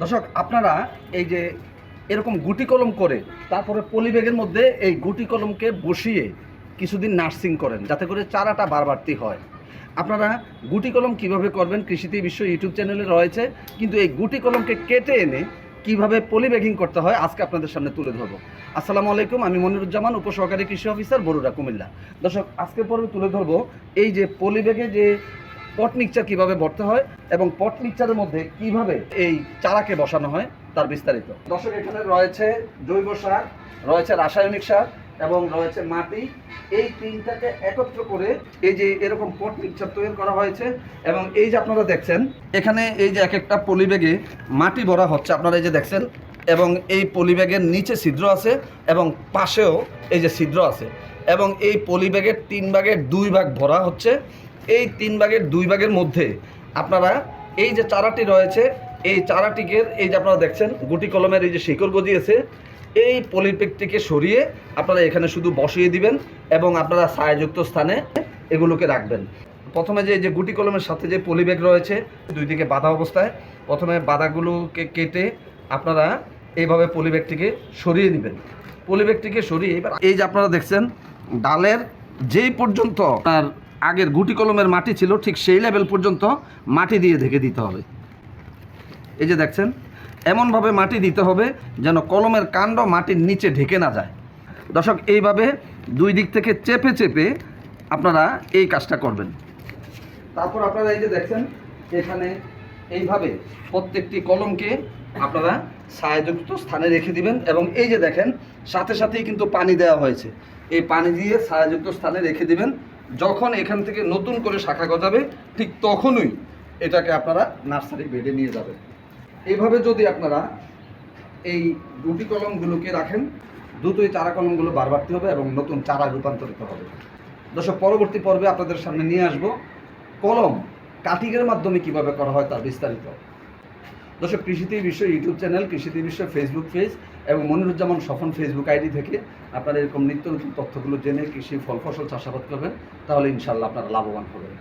দর্শক, আপনারা এই যে এরকম গুটি কলম করে তারপরে পলিব্যাগের মধ্যে এই গুটি কলমকে বসিয়ে কিছুদিন নার্সিং করেন, যাতে করে চারাটা বারবারতি হয়। আপনারা গুটি কলম কীভাবে করবেন কৃষিতে বিশ্ব ইউটিউব চ্যানেলে রয়েছে, কিন্তু এই গুটি কলমকে কেটে এনে কীভাবে পলিব্যাগিং করতে হয় আজকে আপনাদের সামনে তুলে ধরবো। আসসালামু আলাইকুম, আমি মনিরুজ্জামান, উপসহকারী কৃষি অফিসার বরুড়া কুমিল্লা। দর্শক, আজকের পর্বে তুলে ধরবো এই যে পলিব্যাগে যে পট মিক্সচার কীভাবে ভরতে হয় এবং পট মিক্সচারের মধ্যে কীভাবে এই চারাকে বসানো হয় তার বিস্তারিত। দর্শক, এখানে রয়েছে জৈব সার, রয়েছে রাসায়নিক সার এবং রয়েছে মাটি। এই তিনটাকে একত্র করে এই যে এরকম পট মিক্সচার তৈরি করা হয়েছে এবং এই যে আপনারা দেখছেন, এখানে এই যে এক একটা পলিব্যাগে মাটি ভরা হচ্ছে, আপনারা এই যে দেখছেন, এবং এই পলিব্যাগের নিচে ছিদ্র আছে এবং পাশেও এই যে ছিদ্র আছে। এবং এই পলিব্যাগের তিন ভাগের দুই ভাগ ভরা হচ্ছে। এই তিন ভাগের দুই ভাগের মধ্যে আপনারা এই যে চারাটি রয়েছে, এই চারাটিকে, এই যে আপনারা দেখছেন, গুটি কলমের এই যে শিকড় গজিয়েছে, এই পলিপ্যাকটিকে সরিয়ে আপনারা এখানে শুধু বসিয়ে দিবেন এবং আপনারা ছায়াযুক্ত স্থানে এগুলোকে রাখবেন। প্রথমে যে যে গুটি কলমের সাথে যে পলিব্যাগ রয়েছে, দুই দিকে বাঁধা অবস্থায়, প্রথমে বাঁধাগুলোকে কেটে আপনারা এইভাবে পলিব্যাগটিকে সরিয়ে নেবেন পলিব্যাগটিকে সরিয়ে এবার এই যে আপনারা দেখছেন ডালের যেই পর্যন্ত তার আগের গুটি কলমের মাটি ছিল, ঠিক সেই লেভেল পর্যন্ত মাটি দিয়ে ঢেকে দিতে হবে। এই যে দেখছেন, এমনভাবে মাটি দিতে হবে যেন কলমের কাণ্ড মাটির নিচে ঢেকে না যায়। দর্শক, এইভাবে দুই দিক থেকে চেপে চেপে আপনারা এই কাজটা করবেন। তারপর আপনারা এই যে দেখছেন, এখানে এইভাবে প্রত্যেকটি কলমকে আপনারা ছায়াযুক্ত স্থানে রেখে দিবেন এবং এই যে দেখেন, সাথে সাথেই কিন্তু পানি দেওয়া হয়েছে। এই পানি দিয়ে ছায়াযুক্ত স্থানে রেখে দিবেন। যখন এখান থেকে নতুন করে শাখা গজাবে, ঠিক তখনই এটাকে আপনারা নার্সারি বেডে নিয়ে যাবেন। এইভাবে যদি আপনারা এই দুটি কলমগুলোকে রাখেন দ্রুতই চারা কলমগুলো বারবারতি হবে এবং নতুন চারা রূপান্তরিত হবে। দর্শক, পরবর্তী পর্বে আপনাদের সামনে নিয়ে আসব। কলম কাটিংয়ের মাধ্যমে কীভাবে করা হয় তার বিস্তারিত। দর্শক কৃষিতে বিশ্ব ইউটিউব চ্যানেল কৃষিতে বিশ্ব ফেসবুক পেজ এবং মনিরুজ্জামান সফন ফেসবুক আইডি থেকে আপনারা এরকম নিত্য নতুন তথ্যগুলো জেনে কৃষি ফল ফসল চাষাবাদ করবেন, তাহলে ইনশাল্লাহ আপনারা লাভবান হবেন।